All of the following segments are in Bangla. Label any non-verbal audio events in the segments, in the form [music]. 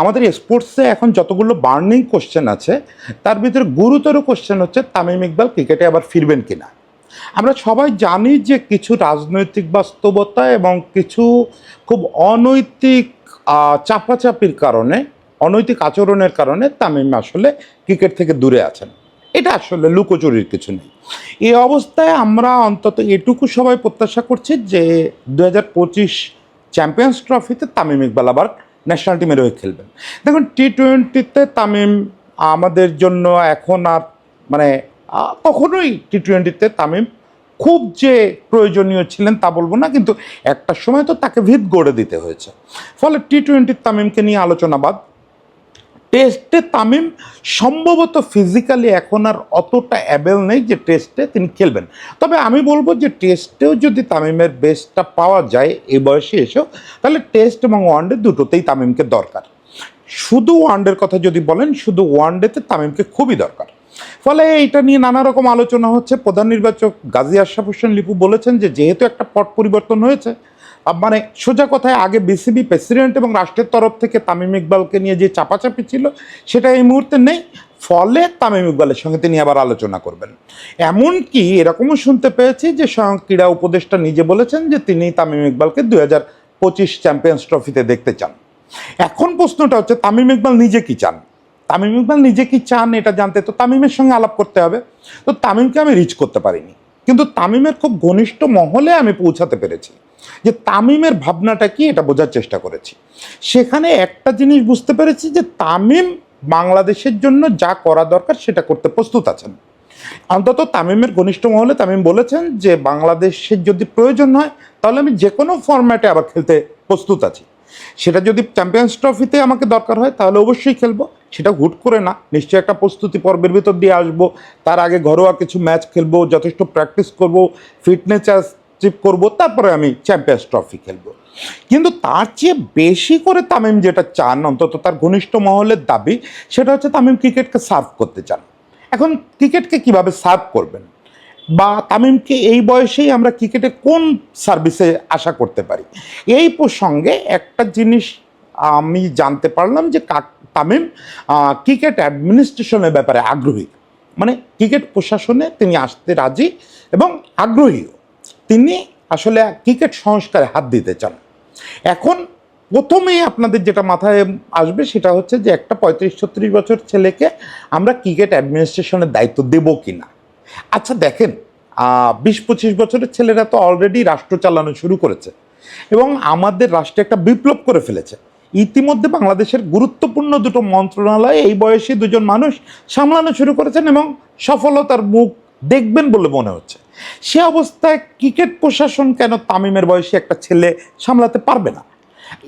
আমাদের স্পোর্টসে এখন যতগুলো বার্নিং কোশ্চেন আছে, তার ভিতরে গুরুতর কোশ্চেন হচ্ছে তামিম ইকবাল ক্রিকেটে আবার ফিরবেন কিনা? আমরা সবাই জানি যে কিছু রাজনৈতিক বাস্তবতা এবং কিছু খুব অনৈতিক চাপাচাপির কারণে, অনৈতিক আচরণের কারণে তামিম আসলে ক্রিকেট থেকে দূরে আছেন। এটা আসলে লুকোচুরির কিছু নেই। এই অবস্থায় আমরা অন্তত এটুকু সবাই প্রত্যাশা করছি যে দু হাজার পঁচিশ চ্যাম্পিয়ন্স ট্রফিতে তামিম ইকবাল আবার ন্যাশনাল টিমের হয়ে খেলবেন। দেখুন টি টোয়েন্টিতে তামিম আমাদের জন্য এখন আর মানে কখনোই টি টোয়েন্টিতে তামিম খুব যে প্রয়োজনীয় ছিলেন তা বলব না, কিন্তু একটা সময় তো তাকে ভিত গড়ে দিতে হয়েছে। ফলে টি টোয়েন্টির তামিমকে নিয়ে আলোচনা বাদ টেস্টে তামিম সম্ভবত ফিজিক্যালি এখন আর অতটা অ্যাবেল নেই যে টেস্টে তিনি খেলবেন। তবে আমি বলব যে টেস্টেও যদি তামিমের বেস্টটা পাওয়া যায় এই বয়সে এসেও, তাহলে টেস্ট এবং ওয়ানডে দুটোতেই তামিমকে দরকার। শুধু ওয়ানডের কথা যদি বলেন, শুধু ওয়ানডেতে তামিমকে খুবই দরকার। ফলে এইটা নিয়ে নানা রকম আলোচনা হচ্ছে। প্রধান নির্বাচক গাজী আশরাফ হোসেন লিপু বলেছেন যে যেহেতু একটা পট পরিবর্তন হয়েছে মানে সোজা কথায় আগে বিসিবি প্রেসিডেন্ট এবং রাষ্ট্রের তরফ থেকে তামিম ইকবালকে নিয়ে যে চাপাচাপি ছিল, সেটা এই মুহূর্তে নেই। ফলে তামিম ইকবালের সঙ্গে তিনি আবার আলোচনা করবেন। এমনকি এরকমও শুনতে পেয়েছি যে স্বয়ং ক্রীড়া উপদেষ্টা নিজে বলেছেন যে তিনি তামিম ইকবালকে দুই হাজার পঁচিশ চ্যাম্পিয়ন্স ট্রফিতে দেখতে চান। এখন প্রশ্নটা হচ্ছে, তামিম ইকবাল নিজে কি চান? তামিম ইকবাল নিজে কি চান এটা জানতে? তো তামিমের সঙ্গে আলাপ করতে হবে। তো তামিমকে আমি রিচ করতে পারিনি। কিন্তু তামিমের খুব ঘনিষ্ঠ মহলে আমি পৌঁছাতে পেরেছি। যে তামিমের ভাবনাটা কি এটা বোঝার চেষ্টা করেছি। সেখানে একটা জিনিস বুঝতে পেরেছি যে তামিম বাংলাদেশের জন্য যা করা দরকার সেটা করতে প্রস্তুত আছেন। অন্তত তামিমের ঘনিষ্ঠ মহলে তামিম বলেছেন যে বাংলাদেশের যদি প্রয়োজন হয় তাহলে আমি যে কোনো ফরম্যাটে আবার খেলতে প্রস্তুত আছি। সেটা যদি চ্যাম্পিয়ন্স ট্রফিতে আমাকে দরকার হয় তাহলে অবশ্যই খেলব। সেটা হুট করে না, নিশ্চয়ই একটা প্রস্তুতি পর্বের ভিতর দিয়ে আসব। তার আগে ঘরোয়া কিছু ম্যাচ খেলব, যথেষ্ট প্র্যাকটিস করব ফিটনেস অ্যাচিভ করব, তারপরে আমি চ্যাম্পিয়ন্স ট্রফি খেলব। কিন্তু তার চেয়ে বেশি করে তামিম যেটা চান, অন্তত তার ঘনিষ্ঠ মহলের দাবি, সেটা হচ্ছে তামিম ক্রিকেটকে সার্ভ করতে চান। এখন ক্রিকেটকে কীভাবে সার্ভ করবেন? বা তামিমকে এই বয়সেই আমরা ক্রিকেটে কোন সার্ভিসে আশা করতে পারি? এই প্রসঙ্গে একটা জিনিস আমি জানতে পারলাম যে তামিম ক্রিকেট অ্যাডমিনিস্ট্রেশনের ব্যাপারে আগ্রহী। মানে ক্রিকেট প্রশাসনে তিনি আসতে রাজি এবং আগ্রহীও। তিনি আসলে ক্রিকেট সংস্কারে হাত দিতে চান। এখন প্রথমেই আপনাদের যেটা মাথায় আসবে সেটা হচ্ছে যে একটা পঁয়ত্রিশ ছত্রিশ বছর ছেলেকে আমরা ক্রিকেট অ্যাডমিনিস্ট্রেশনের দায়িত্ব দেবো কি না আচ্ছা দেখেন বিশ পঁচিশ বছরের ছেলেরা তো অলরেডি রাষ্ট্র চালানো শুরু করেছে এবং আমাদের রাষ্ট্রে একটা বিপ্লব করে ফেলেছে। ইতিমধ্যে বাংলাদেশের গুরুত্বপূর্ণ দুটো মন্ত্রণালয় এই বয়সী দুজন মানুষ সামলানো শুরু করেছেন এবং সফলতার মুখ দেখবেন বলে মনে হচ্ছে। সে অবস্থায় ক্রিকেট প্রশাসন কেন তামিমের বয়সী একটা ছেলে সামলাতে পারবে না?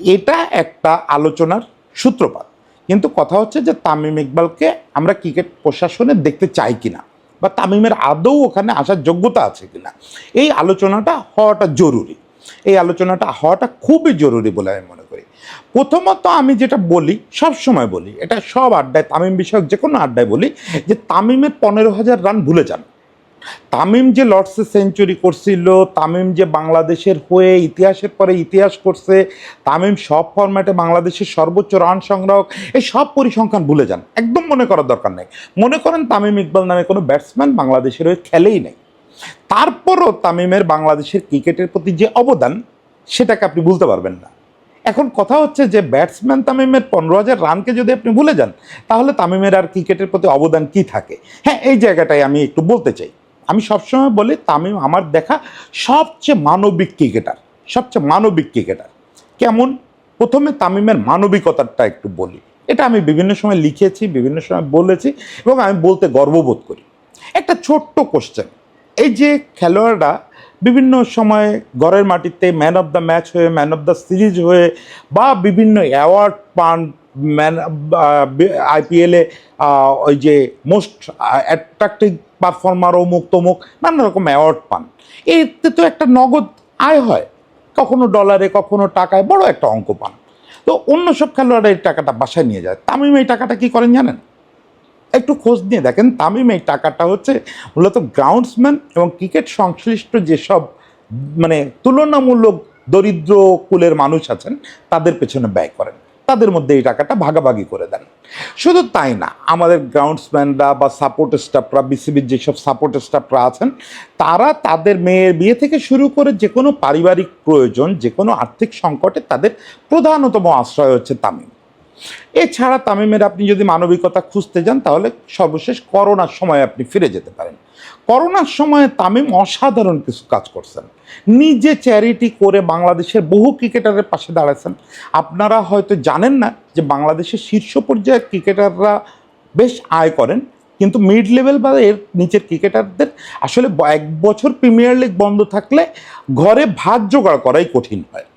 এটা একটা আলোচনার সূত্রপাত। কিন্তু কথা হচ্ছে যে তামিম ইকবালকে আমরা ক্রিকেট প্রশাসনে দেখতে চাই কিনা? বা তামিমের আদৌ ওখানে আসার যোগ্যতা আছে কিনা? এই আলোচনাটা হওয়াটা জরুরি। এই আলোচনাটা হওয়াটা খুবই জরুরি বলে আমি মনে করি। প্রথমত আমি যেটা বলি, সব সময় বলি, এটা সব আড্ডায়, তামিম বিষয়ক যে কোনো আড্ডায় বলি, যে তামিমের পনেরো হাজার রান ভুলে যান। তামিম যে লর্ডসে সেঞ্চুরি করছিল, তামিম যে বাংলাদেশের হয়ে ইতিহাসের পরে ইতিহাস করছে, তামিম সব ফরম্যাটে বাংলাদেশের সর্বোচ্চ রান সংগ্রাহক, এই সব পরিসংখ্যান ভুলে যান। একদম মনে করার দরকার নেই। মনে করেন তামিম ইকবাল নামে কোনো ব্যাটসম্যান বাংলাদেশের হয়ে খেলেই নেই। তারপরও তামিমের বাংলাদেশের ক্রিকেটের প্রতি যে অবদান, সেটাকে আপনি ভুলতে পারবেন না। এখন কথা হচ্ছে যে ব্যাটসম্যান তামিমের পনেরো হাজার রানকে যদি আপনি ভুলে যান, তাহলে তামিমের আর ক্রিকেটের প্রতি অবদান কি থাকে? হ্যাঁ এই জায়গাটায় আমি একটু বলতে চাই। আমি সবসময় বলি, তামিম আমার দেখা সবচেয়ে মানবিক ক্রিকেটার, সবচেয়ে মানবিক ক্রিকেটার। কেমন? প্রথমে তামিমের মানবিকতাটা একটু বলি। এটা আমি বিভিন্ন সময় লিখেছি, বিভিন্ন সময় বলেছি এবং আমি বলতে গর্ববোধ করি। একটা ছোট্ট কোশ্চেন এই যে খেলোয়াড়রা বিভিন্ন সময় ঘরের মাটিতে ম্যান অফ দ্য ম্যাচ হয়ে ম্যান অফ দ্য সিরিজ হয়ে বা বিভিন্ন অ্যাওয়ার্ড পান ম্যান আইপিএলে ওই যে মোস্ট অ্যাট্রাক্টিভ পারফর্মার অমুক তমুক নানা রকম অ্যাওয়ার্ড পান। এতে তো একটা নগদ আয় হয়। কখনো ডলারে কখনো টাকায় বড় একটা অঙ্ক পান। তো অন্য সব খেলোয়াড়রা এই টাকাটা বাসায় নিয়ে যায়। তামিম এই টাকাটা কি করেন জানেন? একটু খোঁজ নিয়ে দেখেন। তামিম এই টাকাটা হচ্ছে মূলত গ্রাউন্ডসম্যান এবং ক্রিকেট সংশ্লিষ্ট যেসব মানে তুলনামূলক দরিদ্র কুলের মানুষ আছেন, তাদের পেছনে ব্যয় করেন। তাদের মধ্যে এই টাকাটা ভাগাভাগি করে দেন। শুধু তাই না, আমাদের গ্রাউন্ডসম্যানরা বা সাপোর্ট স্টাফরা বিসিবির যেসব সাপোর্ট স্টাফরা আছেন, তারা তাদের মেয়ের বিয়ে থেকে শুরু করে যে কোনো পারিবারিক প্রয়োজন, যে কোনো আর্থিক সংকটে তাদের প্রধানতম আশ্রয় হচ্ছে তামিম। এছাড়া তামিমের আপনি যদি মানবিকতা খুঁজতে যান, তাহলে সর্বশেষ করোনার সময় আপনি ফিরে যেতে পারেন। করোনার সময়ে তামিম অসাধারণ কিছু কাজ করছেন। নিজে চ্যারিটি করে বাংলাদেশের বহু ক্রিকেটারের পাশে দাঁড়াচ্ছেন। আপনারা হয়তো জানেন না যে বাংলাদেশের শীর্ষ পর্যায়ের ক্রিকেটাররা বেশ আয় করেন, কিন্তু মিড লেভেল বা এর নিচের ক্রিকেটারদের আসলে এক বছর প্রিমিয়ার লিগ বন্ধ থাকলে ঘরে ভাত জোগাড় করাই কঠিন হয়।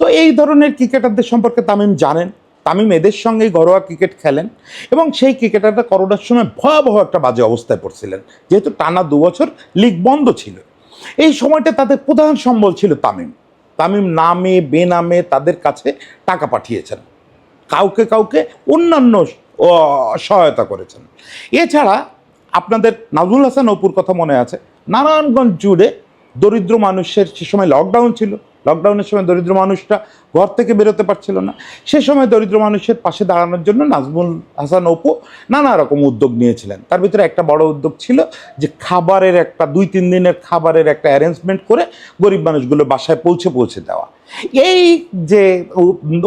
তো এই ধরনের ক্রিকেটারদের সম্পর্কে তামিম জানেন তামিম এদের সঙ্গেই ঘরোয়া ক্রিকেট খেলেন এবং সেই ক্রিকেটারটা করোনার সময় ভয়াবহ একটা বাজে অবস্থায় পড়ছিলেন। যেহেতু টানা দু বছর লিগ বন্ধ ছিল। এই সময়টা তাদের প্রধান সম্বল ছিল তামিম। তামিম নামে, বেনামে তাদের কাছে টাকা পাঠিয়েছেন। কাউকে কাউকে অন্যান্য সহায়তা করেছেন। এছাড়া আপনাদের নাজুল হাসান অপুর কথা মনে আছে, নারায়ণগঞ্জ জুড়ে দরিদ্র মানুষের সে সময় লকডাউন ছিল। লকডাউনের সময় দরিদ্র মানুষরা ঘর থেকে বেরোতে পারছিল না। সে সময় দরিদ্র মানুষের পাশে দাঁড়ানোর জন্য নাজমুল হাসান অপু নানা রকম উদ্যোগ নিয়েছিলেন। তার ভিতরে একটা বড় উদ্যোগ ছিল যে খাবারের একটা দুই, তিন দিনের খাবারের একটা অ্যারেঞ্জমেন্ট করে গরিব মানুষগুলো বাসায় পৌঁছে পৌঁছে দেওয়া। এই যে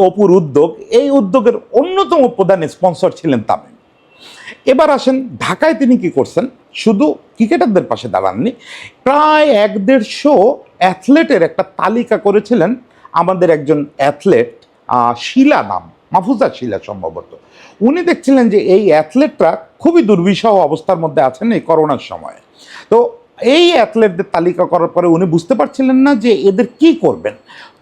অপুর উদ্যোগ, এই উদ্যোগের অন্যতম প্রধান স্পন্সর ছিলেন তামিম। এবার আসেন, ঢাকায় তিনি কি করছেন? শুধু ক্রিকেটারদের পাশে দাঁড়াননি, প্রায় এক দেড়শো অ্যাথলেটের একটা তালিকা করেছিলেন আমাদের একজন অ্যাথলেট শিলা নাম, মাহফুজা শিলা সম্ভবত। উনি দেখছিলেন যে এই অ্যাথলেটরা খুবই দুর্বিষহ অবস্থার মধ্যে আছেন এই করোনার সময়ে। তো এই অ্যাথলেটদের তালিকা করার পরে উনি বুঝতে পারছিলেন না যে এদের কি করবেন।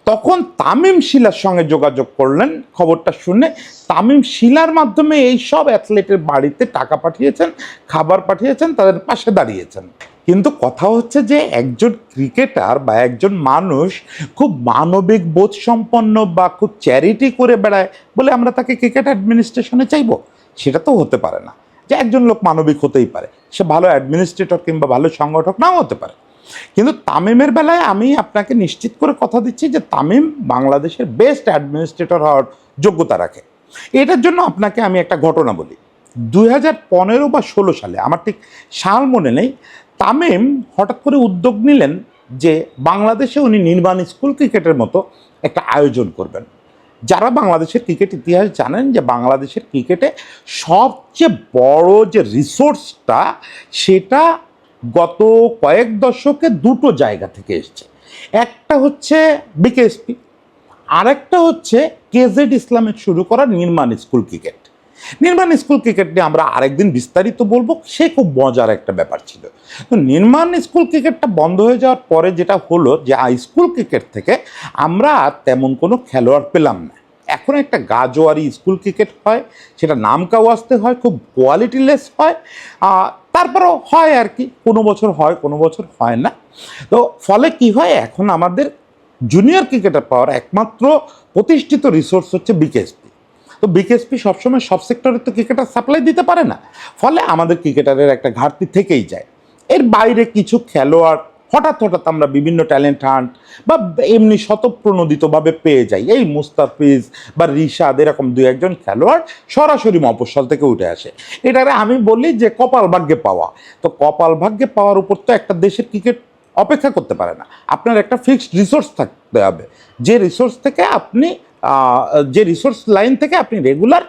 তখন তামিম শিলার সঙ্গে যোগাযোগ করলেন। খবরটা শুনে তামিম শিলার মাধ্যমে এই সব অ্যাথলেটের বাড়িতে টাকা পাঠিয়েছেন, খাবার পাঠিয়েছেন, তাদের পাশে দাঁড়িয়েছেন। কিন্তু কথা হচ্ছে যে একজন ক্রিকেটার বা একজন মানুষ খুব মানবিক বোধ সম্পন্ন বা খুব চ্যারিটি করে বেড়ায় বলে আমরা তাকে ক্রিকেট অ্যাডমিনিস্ট্রেশনে চাইব, সেটা তো হতে পারে না। যে একজন লোক মানবিক হতেই পারে, সে ভালো অ্যাডমিনিস্ট্রেটর কিংবা ভালো সংগঠক নাও হতে পারে। কিন্তু তামিমের বেলায় আমি আপনাকে নিশ্চিত করে কথা দিচ্ছি যে তামিম বাংলাদেশের বেস্ট অ্যাডমিনিস্ট্রেটর হওয়ার যোগ্যতা রাখে। এটার জন্য আপনাকে আমি একটা ঘটনা বলি। দুই হাজার পনেরো বা ষোলো সালে, আমার ঠিক সাল মনে নেই, তামিম হঠাৎ করে উদ্যোগ নিলেন যে বাংলাদেশে উনি নির্মাণ স্কুল ক্রিকেটের মতো একটা আয়োজন করবেন। যারা বাংলাদেশের ক্রিকেট ইতিহাস জানেন যে বাংলাদেশের ক্রিকেটে সবচেয়ে বড় যে রিসোর্সটা সেটা গত কয়েক দশকে দুটো জায়গা থেকে এসছে। একটা হচ্ছে বিকেএসপি আরেকটা হচ্ছে কেজেড ইসলামের শুরু করা Nirman school cricket. Nirman school cricket নিয়ে আমরা আরেকদিন বিস্তারিত বলব, সে খুব মজার একটা ব্যাপার ছিল। তো নির্মাণ স্কুল ক্রিকেটটা বন্ধ হয়ে যাওয়ার পরে যেটা হলো যে স্কুল ক্রিকেট থেকে আমরা তেমন কোনো খেলোয়াড় পেলাম না। এখন একটা গাজোয়ারি স্কুল ক্রিকেট হয়, সেটা নাম কাওয়াজতে হয়, খুব কোয়ালিটিলেস হয় তারপরও হয় আর কি, কোনো বছর হয়, কোনো বছর হয় না। তো ফলে কি হয়, এখন আমাদের জুনিয়র ক্রিকেটার পাওয়ার একমাত্র প্রতিষ্ঠিত রিসোর্স হচ্ছে বিকেএসপি তো বিকেএসপি সবসময় সব সেক্টরে তো ক্রিকেটার সাপ্লাই দিতে পারে না, ফলে আমাদের ক্রিকেটারের একটা ঘাটতি থেকেই যায়। এর বাইরে কিছু খেলোয়াড় হঠাৎ হঠাৎ আমরা বিভিন্ন ট্যালেন্ট হান্ট বা এমনি শতপ্রণোদিতভাবে পেয়ে যাই। এই মুস্তাফিজ বা রিশাদ এরকম দু একজন খেলোয়াড় সরাসরি মফস্বল থেকে উঠে আসে। এটারে আমি বলি যে কপাল ভাগ্যে পাওয়া। তো কপাল ভাগ্যে পাওয়ার উপর তো একটা দেশের ক্রিকেট অপেক্ষা করতে পারে না। আপনার একটা ফিক্সড রিসোর্স থাকতে হবে। যে রিসোর্স থেকে আপনি যে রিসোর্স লাইন থেকে আপনি রেগুলার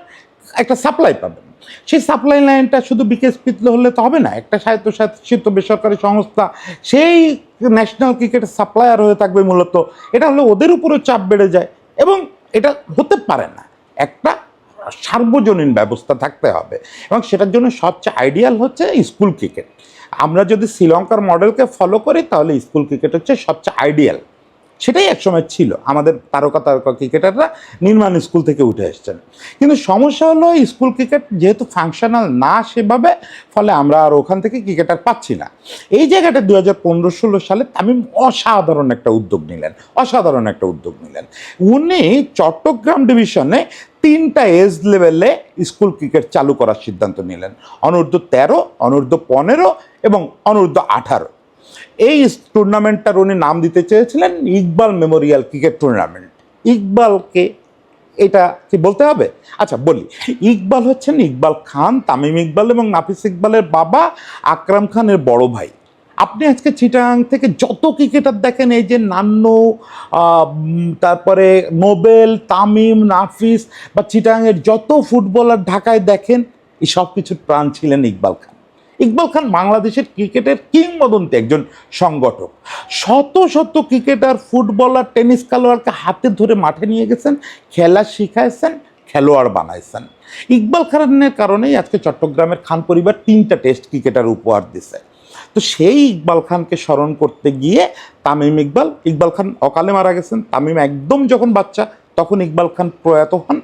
একটা সাপ্লাই পাবেন। সেই সাপ্লাই লাইনটা শুধু বিকেএসপিতে হলে তো হবে না। একটা স্বায়ত্তশাসিত বেসরকারি সংস্থা, সেই ন্যাশনাল ক্রিকেটের সাপ্লায়ার হয়ে থাকবে মূলত। এটা হলে ওদের উপরেও চাপ বেড়ে যায় এবং এটা হতে পারে না। একটা সার্বজনীন ব্যবস্থা থাকতে হবে এবং সেটার জন্য সবচেয়ে আইডিয়াল হচ্ছে স্কুল ক্রিকেট আমরা যদি শ্রীলঙ্কার মডেলকে ফলো করি, তাহলে স্কুল ক্রিকেট হচ্ছে সবচেয়ে আইডিয়াল সেটাই একসময় ছিল। আমাদের তারকা তারকা ক্রিকেটাররা নির্মাণ স্কুল থেকে উঠে এসছেন। কিন্তু সমস্যা হলো স্কুল ক্রিকেট যেহেতু ফাংশনাল না সেভাবে, ফলে আমরা আর ওখান থেকে ক্রিকেটার পাচ্ছি না। এই জায়গাটা দু হাজার পনেরো ষোলো সালে তামিম অসাধারণ একটা উদ্যোগ নিলেন। অসাধারণ একটা উদ্যোগ নিলেন। উনি চট্টগ্রাম ডিভিশনে তিনটা এজ লেভেলে স্কুল ক্রিকেট চালু করার সিদ্ধান্ত নিলেন। অনূর্ধ্ব তেরো, অনূর্ধ্ব পনেরো এবং অনূর্ধ্ব আঠারো। এই টুর্নামেন্টটার উনি নাম দিতে চেয়েছিলেন ইকবাল মেমোরিয়াল ক্রিকেট টুর্নামেন্ট ইকবালকে এটা কি বলতে হবে? আচ্ছা বলি। ইকবাল হচ্ছেন ইকবাল খান, তামিম ইকবাল এবং নাফিস ইকবালের বাবা আকরাম খানের বড় ভাই। আপনি আজকে চিটাং থেকে যত ক্রিকেটার দেখেন, এই যে নান্ন তারপরে নোবেল, তামিম, নাফিস বা চিটাংয়ের যত ফুটবলার ঢাকায় দেখেন, এই সব কিছুর প্রাণ ছিলেন ইকবাল খান। ইকবাল খান বাংলাদেশের ক্রিকেটের কিংবদন্তি একজন সংগঠক। শত শত ক্রিকেটার, ফুটবলার, টেনিস খেলোয়াড়কে হাতে ধরে মাঠে নিয়ে গেছেন, খেলা শিখাইছেন, খেলোয়াড় বানাইছেন। ইকবাল খানের কারণেই আজকে চট্টগ্রামের খান পরিবার তিনটা টেস্ট ক্রিকেটার উপহার দিছে। তো সেই ইকবাল খানকে স্মরণ করতে গিয়ে তামিম ইকবাল ইকবাল খান অকালে মারা গেছেন। তামিম একদম যখন বাচ্চা, তখন ইকবাল খান প্রয়াত হন।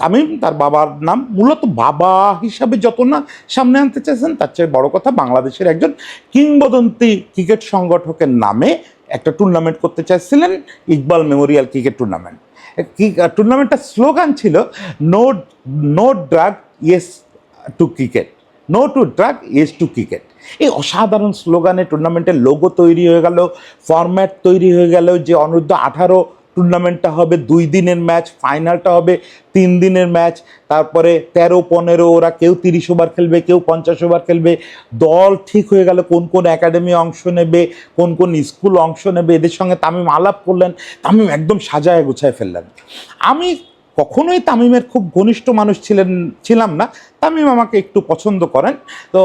তামিম তার বাবার নাম মূলত বাবা হিসাবে যত না সামনে আনতে চেয়েছেন, তার চেয়ে বড় কথা বাংলাদেশের একজন কিংবদন্তি ক্রিকেট সংগঠকের নামে একটা টুর্নামেন্ট করতে চাইছিলেন, ইকবাল মেমোরিয়াল ক্রিকেট টুর্নামেন্ট টুর্নামেন্টটার স্লোগান ছিল no no drug yes to cricket no to drug yes to cricket এই অসাধারণ স্লোগানে টুর্নামেন্টের লোগো তৈরি হয়ে গেল ফরম্যাট তৈরি হয়ে গেল, যে অনূর্ধ্ব আঠারো টুর্নামেন্টটা হবে, দুই দিনের ম্যাচ ফাইনালটা হবে, তিন দিনের ম্যাচ তারপরে তেরো, পনেরো, ওরা কেউ তিরিশ ওভার খেলবে, কেউ পঞ্চাশ ওভার খেলবে। দল ঠিক হয়ে গেল, কোন কোন একাডেমি অংশ নেবে, কোন কোন স্কুল অংশ নেবে, এদের সঙ্গে তামিম আলাপ করলেন, তামিম একদম সাজায় গুছায় ফেললেন। আমি কখনোই তামিমের খুব ঘনিষ্ঠ মানুষ ছিলেন, ছিলাম না, তামিম আমাকে একটু পছন্দ করেন, তো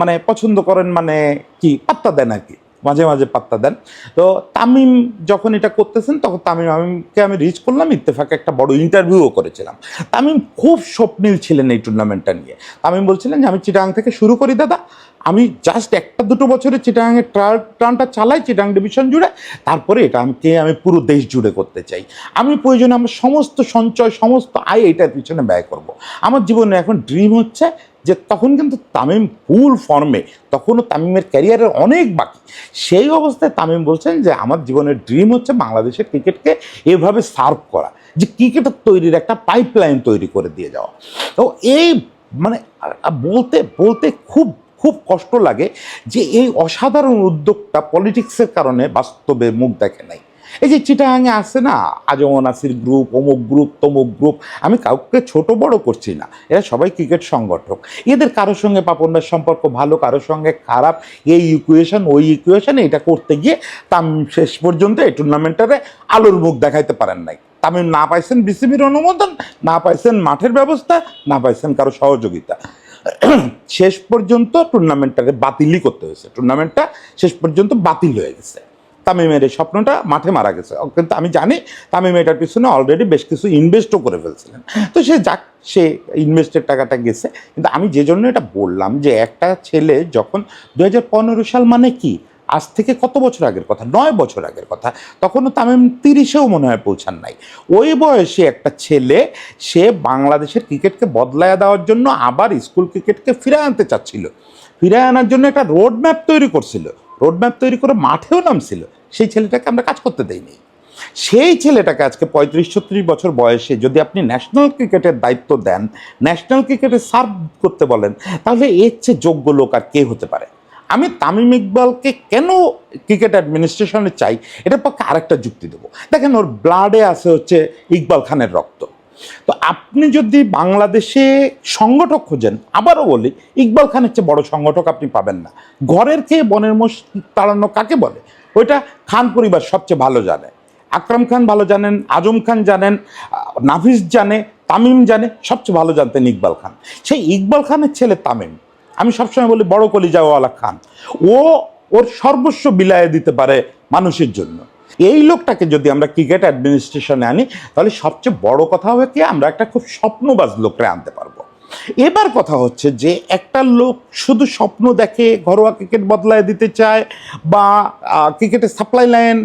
মানে পছন্দ করেন মানে কি, পাত্তা দেন আর কি। মাঝে মাঝে পাত্তা দেন। তো তামিম যখন এটা করতেছেন, তখন তামিম আমিমকে আমি রিচ করলাম, ইত্তেফাকে একটা বড় ইন্টারভিউও করেছিলাম। তামিম খুব স্বপ্নিল ছিলেন এই টুর্নামেন্টটা নিয়ে। তামিম বলছিলেন যে, আমি চিটাং থেকে শুরু করি দাদা আমি জাস্ট একটা দুটো বছরে চিটাংয়ের ট্রায়াল টানটা চালাই চিটাং ডিভিশন জুড়ে, তারপরে এটা আমাকে আমি পুরো দেশ জুড়ে করতে চাই। আমি প্রয়োজনে আমার সমস্ত সঞ্চয়, সমস্ত আয় এটার পিছনে ব্যয় করব। আমার জীবনে এখন ড্রিম হচ্ছে যে তখন কিন্তু তামিম ফুল ফর্মে তখনও তামিমের ক্যারিয়ারের অনেক বাকি। সেই অবস্থায় তামিম বলছেন যে আমার জীবনের ড্রিম হচ্ছে বাংলাদেশের ক্রিকেটকে এভাবে সার্ভ করা, যে ক্রিকেটের তৈরির একটা পাইপলাইন তৈরি করে দিয়ে যাওয়া। তো এই মানে বলতে বলতে খুব খুব কষ্ট লাগে যে এই অসাধারণ উদ্যোগটা পলিটিক্সের কারণে বাস্তবে মুখ দেখে নাই। এই যে চিটাহাঙে আছে না আজম নাসির গ্রুপ অমুক গ্রুপ তমুক গ্রুপ আমি কাউকে ছোট বড় করছি না। এরা সবাই ক্রিকেট সংগঠক। এদের কারোর সঙ্গে পাপনের সম্পর্ক ভালো, কারোর সঙ্গে খারাপ, এই ইকুয়েশন ওই ইকুয়েশন এটা করতে গিয়ে তাম শেষ পর্যন্ত এই টুর্নামেন্টারে আলোর মুখ দেখাইতে পারেন নাই। তামিম না পাইছেন বিসিবির অনুমোদন, না পাইছেন মাঠের ব্যবস্থা, না পাইছেন কারও সহযোগিতা। শেষ পর্যন্ত টুর্নামেন্টটাকে বাতিলই করতে হয়েছে। টুর্নামেন্টটা শেষ পর্যন্ত বাতিল হয়ে গেছে। তামিমের এই স্বপ্নটা মাঠে মারা গেছে। কিন্তু আমি জানি তামিম এটার পিছনে অলরেডি বেশ কিছু ইনভেস্টও করে ফেলছিলেন। তো সে যাক, সে ইনভেস্টের টাকাটা গেছে। কিন্তু আমি যে জন্য এটা বললাম যে একটা ছেলে যখন দু হাজার পনেরো সাল মানে কি? আজ থেকে কত বছর আগের কথা? নয় বছর আগের কথা। তখনও তামিম তিরিশেও মনে হয় পৌঁছান নাই। ওই বয়সে একটা ছেলে, সে বাংলাদেশের ক্রিকেটকে বদলায় দেওয়ার জন্য আবার স্কুল ক্রিকেটকে ফিরে আনতে চাচ্ছিল। ফিরে আনার জন্য একটা রোড ম্যাপ তৈরি করছিল। রোড ম্যাপ তৈরি করে মাঠেও নামছিল। সেই ছেলেটাকে আমরা কাজ করতে দেইনি। সেই ছেলেটাকে আজকে পঁয়ত্রিশ, ছত্রিশ বছর বয়সে যদি আপনি ন্যাশনাল ক্রিকেটের দায়িত্ব দেন, ন্যাশনাল ক্রিকেটে সার্ভ করতে বলেন, তাহলে এর চেয়ে যোগ্য লোক আর কে হতে পারে? আমি তামিম ইকবালকে কেন ক্রিকেট অ্যাডমিনিস্ট্রেশনে চাই? এটার পক্ষে আরেকটা যুক্তি দেবো। দেখেন, ওর ব্লাডে আছে হচ্ছে ইকবাল খানের রক্ত। তো আপনি যদি বাংলাদেশে সংগঠক খোঁজেন, আবারও বলি, ইকবাল খানের চেয়ে বড় সংগঠক আপনি পাবেন না। ঘরের খেয়ে বনের মোষ তাড়ানো কাকে বলে? ওইটা খান পরিবার সবচেয়ে ভালো জানে। আকরাম খান ভালো জানেন, আজম খান জানেন নাফিস জানে, তামিম জানে, সবচেয়ে ভালো জানতেন ইকবাল খান। সেই ইকবাল খানের ছেলে তামিম। আমি সবসময় বলি, বড় কলিজাওয়ালা খান। ও ওর সর্বস্ব বিলায় দিতে পারে মানুষের জন্য। এই লোকটাকে যদি আমরা ক্রিকেট অ্যাডমিনিস্ট্রেশনে আনি, তাহলে সবচেয়ে বড় কথা হবে কি, আমরা একটা খুব স্বপ্নবাজ লোকরে আনতে পারব। এবার কথা হচ্ছে যে, একটা লোক শুধু স্বপ্ন দেখে ঘরোয়া ক্রিকেট বদলায় দিতে চায় বা ক্রিকেটের সাপ্লাই লাইন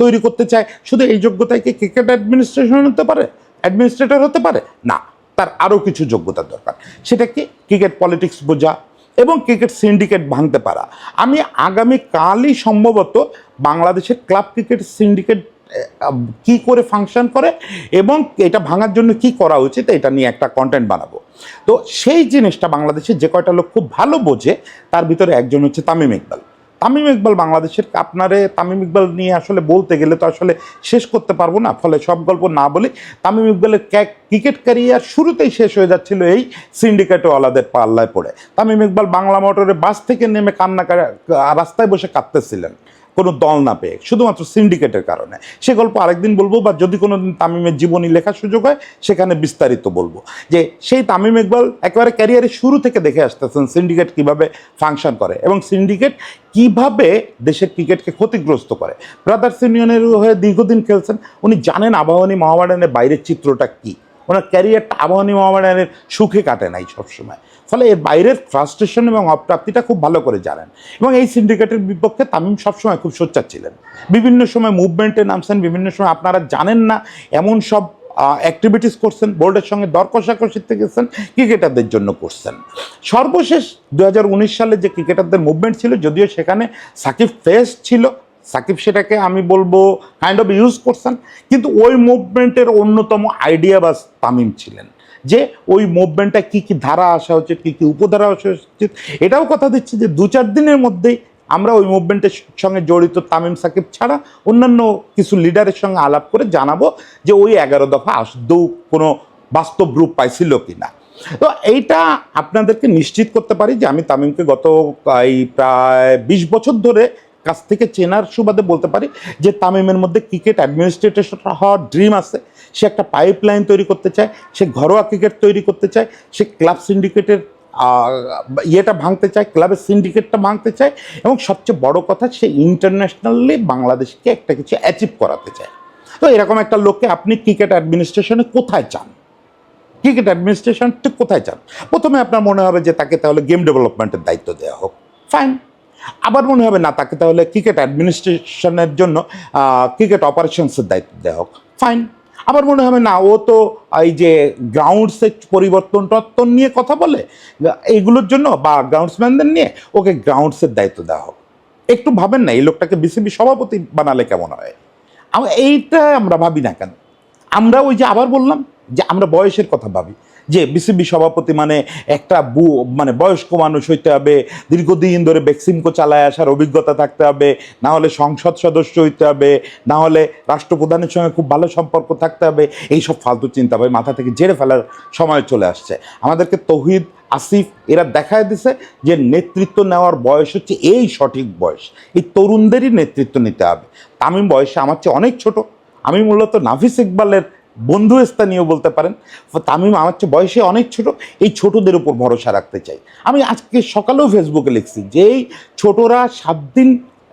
তৈরি করতে চায়, শুধু এই যোগ্যতায় কি ক্রিকেট অ্যাডমিনিস্ট্রেশন হতে পারে? অ্যাডমিনিস্ট্রেটর হতে পারে? না। তার আরও কিছু যোগ্যতার দরকার। সেটা কি? ক্রিকেট পলিটিক্স বোঝা এবং ক্রিকেট সিন্ডিকেট ভাঙতে পারা। আমি আগামী কালই সম্ভবত বাংলাদেশের ক্লাব ক্রিকেট সিন্ডিকেট কি করে ফাংশন করে এবং এটা ভাঙার জন্য কি করা উচিত এটা নিয়ে একটা কন্টেন্ট বানাবো। তো সেই জিনিসটা বাংলাদেশে যে কয়টা লোক খুব ভালো বোঝে, তার ভিতরে একজন হচ্ছে তামিম ইকবাল। তামিম ইকবাল বাংলাদেশের আপনারে তামিম ইকবাল নিয়ে আসলে বলতে গেলে তো আসলে শেষ করতে পারব না, ফলে সব গল্প না বলে তামিম ইকবালের ক্রিকেট ক্যারিয়ার শুরুতেই শেষ হয়ে যাচ্ছিল এই সিন্ডিকেটওয়ালাদের পাল্লায় পড়ে। তামিম ইকবাল বাংলা মোটরে বাস থেকে নেমে কান্না রাস্তায় বসে কাঁদতেছিলেন। কোনো দল না পেয়ে, শুধুমাত্র সিন্ডিকেটের কারণে। সে গল্প আরেকদিন বলব, বা যদি কোনো দিন তামিমের জীবনী লেখার সুযোগ হয়, সেখানে বিস্তারিত বলব। যে সেই তামিম ইকবাল একেবারে ক্যারিয়ারের শুরু থেকে দেখে আসতেছেন সিন্ডিকেট কীভাবে ফাংশন করে, এবং সিন্ডিকেট কীভাবে দেশের ক্রিকেটকে ক্ষতিগ্রস্ত করে। ব্রাদার্স ইউনিয়নের হয়ে দীর্ঘদিন খেলছেন, উনি জানেন আবাহনী মহাবাডানের বাইরের চিত্রটা কী। ওনার ক্যারিয়ারটা আবাহনী মহাবাডানের সুখে কাটে নাই সবসময়। ফলে এর বাইরের ফ্রাস্ট্রেশন এবং অপ্রাপ্তিটা খুব ভালো করে জানেন। এবং এই সিন্ডিকেটের বিপক্ষে তামিম সবসময় খুব সোচ্চার ছিলেন। বিভিন্ন সময় মুভমেন্টে নামছেন, বিভিন্ন সময় আপনারা জানেন না, এমন সব অ্যাক্টিভিটিস করছেন, বোর্ডের সঙ্গে দর কষাকষিতে গেছেন ক্রিকেটারদের জন্য করছেন। সর্বশেষ দু হাজার উনিশ সালে যে ক্রিকেটারদের মুভমেন্ট ছিল, যদিও সেখানে সাকিব ফেস ছিল, সাকিব সেটাকে আমি বলব কাইন্ড অফ ইউজ করছেন, কিন্তু ওই মুভমেন্টের অন্যতম আইডিয়া বা তামিম ছিলেন। যে ওই মুভমেন্টটা কী কী ধারা আসা উচিত, কী কী উপধারা আসা উচিত, এটাও কথা দিচ্ছি যে দু চার দিনের মধ্যেই আমরা ওই মুভমেন্টের সঙ্গে জড়িত তামিম সাকিব ছাড়া অন্যান্য কিছু লিডারের সঙ্গে আলাপ করে জানাব যে ওই এগারো দফা আসতেও কোনো বাস্তব রূপ পাইছিল কি না তো এইটা আপনাদেরকে নিশ্চিত করতে পারি যে আমি তামিমকে গত, এই প্রায় বিশ বছর ধরে কাছ থেকে চেনার সুবাদে বলতে পারি যে তামিমের মধ্যে ক্রিকেট অ্যাডমিনিস্ট্রেটর হওয়ার ড্রিম আছে। সে একটা পাইপলাইন তৈরি করতে চায়, সে ঘরোয়া ক্রিকেট তৈরি করতে চায়, সে ক্লাব সিন্ডিকেটের ইয়েটা ভাঙতে চায় ক্লাবের সিন্ডিকেটটা ভাঙতে চায় এবং সবচেয়ে বড় কথা সে ইন্টারন্যাশনালি বাংলাদেশকে একটা কিছু অ্যাচিভ করাতে চায়। তো এরকম একটা লোককে আপনি ক্রিকেট অ্যাডমিনিস্ট্রেশনে কোথায় চান? ক্রিকেট অ্যাডমিনিস্ট্রেশন ঠিক কোথায় চান? প্রথমে আপনার মনে হবে যে তাকে তাহলে গেম ডেভেলপমেন্টের দায়িত্ব দেওয়া হোক। ফাইন আবার মনে হবে না, তাকে তাহলে ক্রিকেট অ্যাডমিনিস্ট্রেশনের জন্য ক্রিকেট অপারেশনসের দায়িত্ব দেওয়া হোক। ফাইন আবার মনে হবে, না, ও তো এই যে গ্রাউন্ডসের পরিবর্তন টর্তন নিয়ে কথা বলে এইগুলোর জন্য বা গ্রাউন্ডসম্যানদের নিয়ে ওকে গ্রাউন্ডসের দায়িত্ব দেওয়া হোক। একটু ভাবেন না, এই লোকটাকে বিসিবি সভাপতি বানালে কেমন হয়? আমরা এইটা আমরা ভাবি না কেন? আমরা ওই যে আবার বললাম যে আমরা বয়সের কথা ভাবি। যে বিসিবি সভাপতি মানে একটা বু মানে বয়স্ক মানুষ হইতে হবে, দীর্ঘদিন ধরে বেক্সিমকো চালায় আসার অভিজ্ঞতা থাকতে হবে, না হলে সংসদ সদস্য হইতে হবে, না হলে রাষ্ট্রপ্রধানের সঙ্গে খুব ভালো সম্পর্ক থাকতে হবে, এইসব ফালতু চিন্তা ভাই মাথা থেকে জেরে ফেলার সময় চলে আসছে। আমাদেরকে তৌহিদ, আসিফ এরা দেখায় দিছে যে নেতৃত্ব নেওয়ার বয়স হচ্ছে এই সঠিক বয়স। এই তরুণদেরই নেতৃত্ব নিতে হবে। তামিম বয়সে আমার চেয়ে অনেক ছোট। আমি মূলত নাফিস ইকবালের বন্ধু স্থানীয় বলতে পারেন, তামিম আমার চেয়ে বয়সে অনেক ছোট, এই ছোটদের উপর ভরসা রাখতে চাই। আমি আজকে সকালেও ফেসবুকে লিখছি যে, এই ছোটরা সাত দিন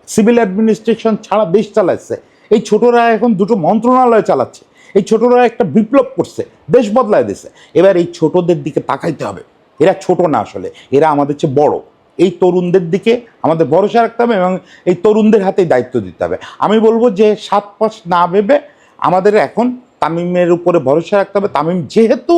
সিভিল অ্যাডমিনিস্ট্রেশন ছাড়া দেশ চালাচ্ছে। এই ছোটরা এখন দুটো মন্ত্রণালয় চালাচ্ছে। এই ছোটরা একটা বিপ্লব করছে, দেশ বদলায় দিছে। এবার এই ছোটদের দিকে তাকাইতে হবে। এরা ছোট না আসলে, এরা আমাদের চেয়ে বড়। এই তরুণদের দিকে আমাদের ভরসা রাখতে হবে এবং এই তরুণদের হাতেই দায়িত্ব দিতে হবে। আমি বলব যে, সাত পাঁচ না ভেবে আমাদের এখন তামিমের উপরে ভরসা রাখতে হবে। তামিম যেহেতু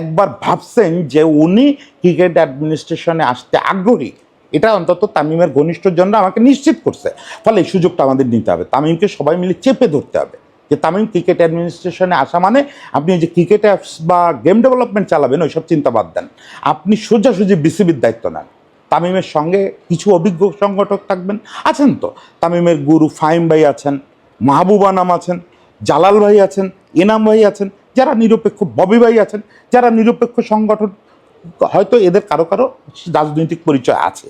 একবার ভাবছেন যে উনি ক্রিকেট অ্যাডমিনিস্ট্রেশনে আসতে আগ্রহী, এটা অন্তত তামিমের ঘনিষ্ঠজনরা আমাকে নিশ্চিত করছে। ফলে এই সুযোগটা আমাদের নিতে হবে। তামিমকে সবাই মিলে চেপে ধরতে হবে যে তামিম ক্রিকেট অ্যাডমিনিস্ট্রেশনে আসা মানে আপনি যে ক্রিকেট অ্যাপস বা গেম ডেভেলপমেন্ট চালাবেন, ওইসব চিন্তা বাদ দেন। আপনি সোজাসুজি বিসিবির দায়িত্ব নেন। তামিমের সঙ্গে কিছু অভিজ্ঞ সংগঠক থাকবেন। আছেন তো? তামিমের গুরু ফাইম ভাই আছেন, মাহবুব আনাম আছেন। জালাল ভাই আছেন, এনাম ভাই আছেন, যারা নিরপেক্ষ, ববি ভাই আছেন, যারা নিরপেক্ষ সংগঠন, হয়তো এদের কারও কারও রাজনৈতিক পরিচয় আছে।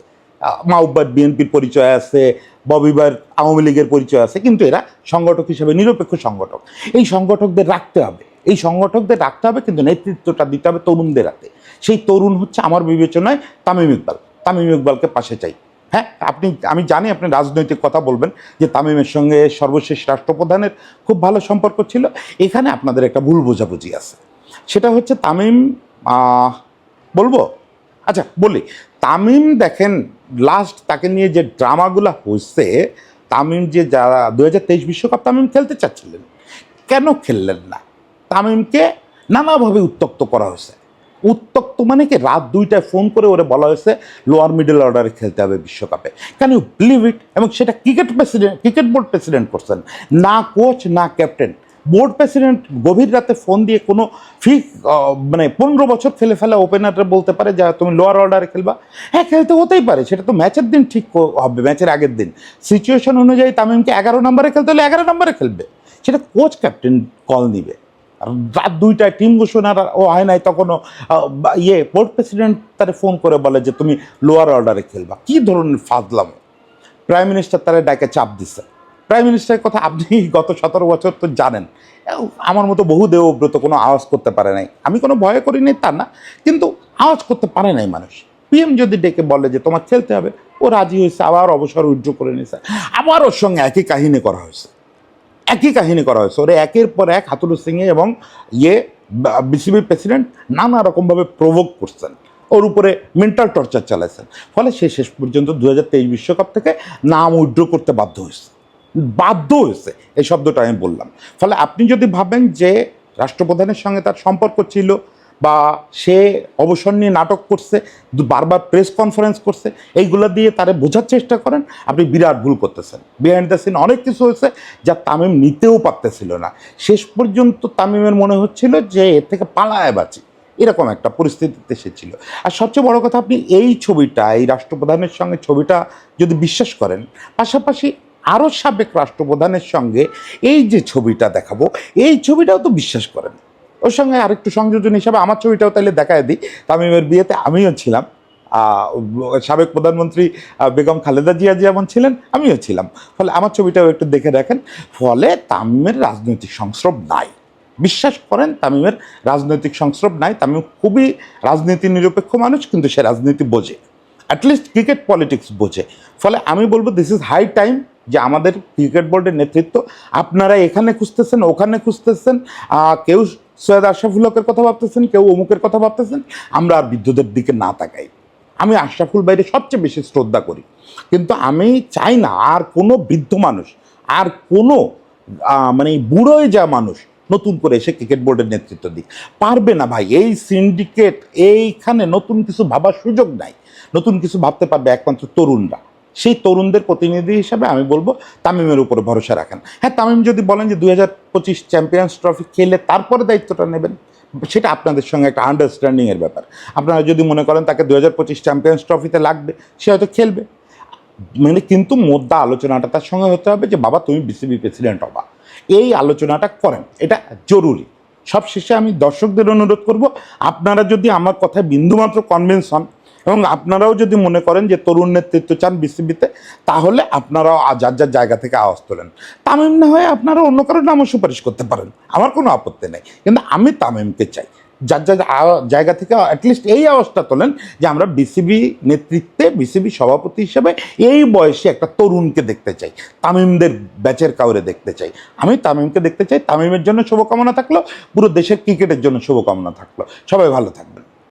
মাউব্বার বিএনপির পরিচয় আছে ববিবার আওয়ামী লীগের পরিচয় আছে, কিন্তু এরা সংগঠক হিসেবে নিরপেক্ষ সংগঠক। এই সংগঠকদের রাখতে হবে, এই সংগঠকদের রাখতে হবে, কিন্তু নেতৃত্বটা দিতে হবে তরুণদের হাতে। সেই তরুণ হচ্ছে আমার বিবেচনায় তামিম ইকবাল। তামিম ইকবালকে পাশে চাই। হ্যাঁ আপনি, আমি জানি আপনি রাজনৈতিক কথা বলবেন যে তামিমের সঙ্গে সর্বশেষ রাষ্ট্রপ্রধানের খুব ভালো সম্পর্ক ছিল। এখানে আপনাদের একটা ভুল বোঝাবুঝি আছে। সেটা হচ্ছে তামিম বলব? আচ্ছা বলি। তামিম দেখেন লাস্ট তাকে নিয়ে যে ড্রামাগুলো হচ্ছে তামিম যে যারা দু বিশ্বকাপ তামিম খেলতে চাচ্ছিলেন, কেন খেললেন না? তামিমকে নানাভাবে উত্তক্ত করা হয়েছে। উত্তক্ত মানে কি? রাত দুইটায় ফোন করে ওরে বলা হয়েছে, লোয়ার মিডল অর্ডারে খেলতে হবে বিশ্বকাপে। ক্যান ইউ বিলিভ ইট এবং সেটা cricket president, cricket board president করছেন। না কোচ, না ক্যাপ্টেন। বোর্ড প্রেসিডেন্ট গভীর রাতে ফোন দিয়ে কোনো ফি মানে পনেরো বছর ফেলে ফেলা ওপেনাররা বলতে পারে যা তুমি লোয়ার অর্ডারে খেলবা? হ্যাঁ খেলতে হতেই পারে। সেটা তো ম্যাচের দিন ঠিক হবে, ম্যাচের আগের দিন। সিচুয়েশন অনুযায়ী তামিমকে এগারো নম্বরে খেলতে হলে এগারো নম্বরে খেলবে। সেটা কোচ, ক্যাপ্টেন কল নিবে। রাত দুইটায় টিম ঘোষণার ও হয় নাই, তখনও ইয়ে বোর্ড প্রেসিডেন্ট তারে ফোন করে বলে যে তুমি লোয়ার অর্ডারে খেলবা। কী ধরনের ফাজলাম? প্রাইম মিনিস্টার তারা ডাকে চাপ দিচ্ছে প্রাইম মিনিস্টারের কথা আপনি [laughs] গত সতেরো বছর তো জানেন। আমার মতো বহু দেবব্রত কোনো আওয়াজ করতে পারে নাই। আমি কোনো ভয় করিনি তা না, কিন্তু আওয়াজ করতে পারে নাই মানুষ। পিএম যদি ডেকে বলে যে তোমার খেলতে হবে, ও রাজি হয়েছে আবার অবসর উজ্জ্ব করে নিয়েছে আবার ওর সঙ্গে একই কাহিনী করা হয়েছে। একই কাহিনী করা হয়েছে। ওরা একের পর এক হাতুরু সিংয়ে এবং ইয়ে বিসিবি প্রেসিডেন্ট নানা রকমভাবে প্রভোগ করছেন। ওর উপরে মেন্টাল টর্চার চালাইছেন। ফলে সে শেষ পর্যন্ত দু বিশ্বকাপ থেকে নাম উইড্র করতে বাধ্য হয়েছে। বাধ্য হয়েছে, এই শব্দটা আমি বললাম। ফলে আপনি যদি ভাবেন যে রাষ্ট্রপ্রধানের সঙ্গে তার সম্পর্ক ছিল বা সে অবসর নিয়ে নাটক করছে বারবার প্রেস কনফারেন্স করছে, এইগুলো দিয়ে তারে বোঝার চেষ্টা করেন, আপনি বিরাট ভুল করতেছেন। বিহাইন্ড দ্য সিন অনেক কিছু হয়েছে যা তামিম নিতেও পারতেছিল না। শেষ পর্যন্ত তামিমের মনে হচ্ছিল যে এর থেকে পালায় বাঁচি। এরকম একটা পরিস্থিতিতে এসেছিল আর সবচেয়ে বড় কথা, আপনি এই ছবিটা, এই রাষ্ট্রপ্রধানের সঙ্গে ছবিটা যদি বিশ্বাস করেন, পাশাপাশি আরও সাবেক রাষ্ট্রপ্রধানের সঙ্গে এই যে ছবিটা দেখাবো, এই ছবিটাও তো বিশ্বাস করেন। ওর সঙ্গে আরেকটু সংযোজন হিসাবে আমার ছবিটাও তাহলে দেখায় দিই। তামিমের বিয়েতে আমিও ছিলাম। সাবেক প্রধানমন্ত্রী বেগম খালেদা জিয়া যেমন ছিলেন, আমিও ছিলাম। ফলে আমার ছবিটাও একটু দেখে দেখেন ফলে তামিমের রাজনৈতিক সংস্রব নাই। বিশ্বাস করেন, তামিমের রাজনৈতিক সংস্রব নাই। তামিম খুবই রাজনীতি নিরপেক্ষ মানুষ, কিন্তু সে রাজনীতি বোঝে। অ্যাটলিস্ট ক্রিকেট পলিটিক্স বোঝে। ফলে আমি বলব দিস ইজ হাই টাইম যে আমাদের ক্রিকেট বোর্ডের নেতৃত্ব আপনারা এখানে খুঁজতেছেন, ওখানে খুঁজতেছেন। কেউ সৈয়দ আশরাফুল হকের কথা ভাবতেছেন, কেউ অমুকের কথা ভাবতেছেন, আমরা আর বিদ্যুতের দিকে না তাকাই। আমি আশরাফুল বাইরে সবচেয়ে বেশি শ্রদ্ধা করি। কিন্তু আমি চাই না আর কোনো বৃদ্ধ মানুষ, আর কোনো মানে বুড়োয় যা মানুষ নতুন করে এসে ক্রিকেট বোর্ডের নেতৃত্ব দিক। পারবে না ভাই, এই সিন্ডিকেট, এইখানে নতুন কিছু ভাবার সুযোগ নাই। নতুন কিছু ভাবতে পারবে একমাত্র তরুণরা। সেই তরুণদের প্রতিনিধি হিসাবে আমি বলব তামিমের উপরে ভরসা রাখেন। হ্যাঁ তামিম যদি বলেন যে দুই হাজার পঁচিশ চ্যাম্পিয়ন্স ট্রফি খেলে তারপরে দায়িত্বটা নেবেন, সেটা আপনাদের সঙ্গে একটা আন্ডারস্ট্যান্ডিংয়ের ব্যাপার। আপনারা যদি মনে করেন তাকে দু হাজার পঁচিশ চ্যাম্পিয়ন্স ট্রফিতে লাগবে, সে হয়তো খেলবে। মানে কিন্তু মোদ্দা আলোচনাটা তার সঙ্গে হতে হবে যে, বাবা, তুমি বিসিবি প্রেসিডেন্ট হবা। এই আলোচনাটা করেন, এটা জরুরি। সব শেষে আমি দর্শকদের অনুরোধ করব, আপনারা যদি আমার কথায় বিন্দুমাত্র কনভিন্স হন এবং আপনারাও যদি মনে করেন যে তরুণ নেতৃত্ব চান বিসিবিতে, তাহলে আপনারাও যার যার জায়গা থেকে আওয়াজ তোলেন। তামিম না হয়ে আপনারা অন্য কারোর নামও সুপারিশ করতে পারেন। আমার কোনো আপত্তি নেই। কিন্তু আমি তামিমকে চাই। যার যার জায়গা থেকে অ্যাটলিস্ট এই আওয়াজটা তোলেন যে আমরা বিসিবি নেতৃত্বে, বিসিবি সভাপতি হিসেবে এই বয়সে একটা তরুণকে দেখতে চাই। তামিমদের ব্যাচের কাউরে দেখতে চাই। আমি তামিমকে দেখতে চাই। তামিমের জন্য শুভকামনা থাকল। পুরো দেশের ক্রিকেটের জন্য শুভকামনা থাকল। সবাই ভালো থাকবেন।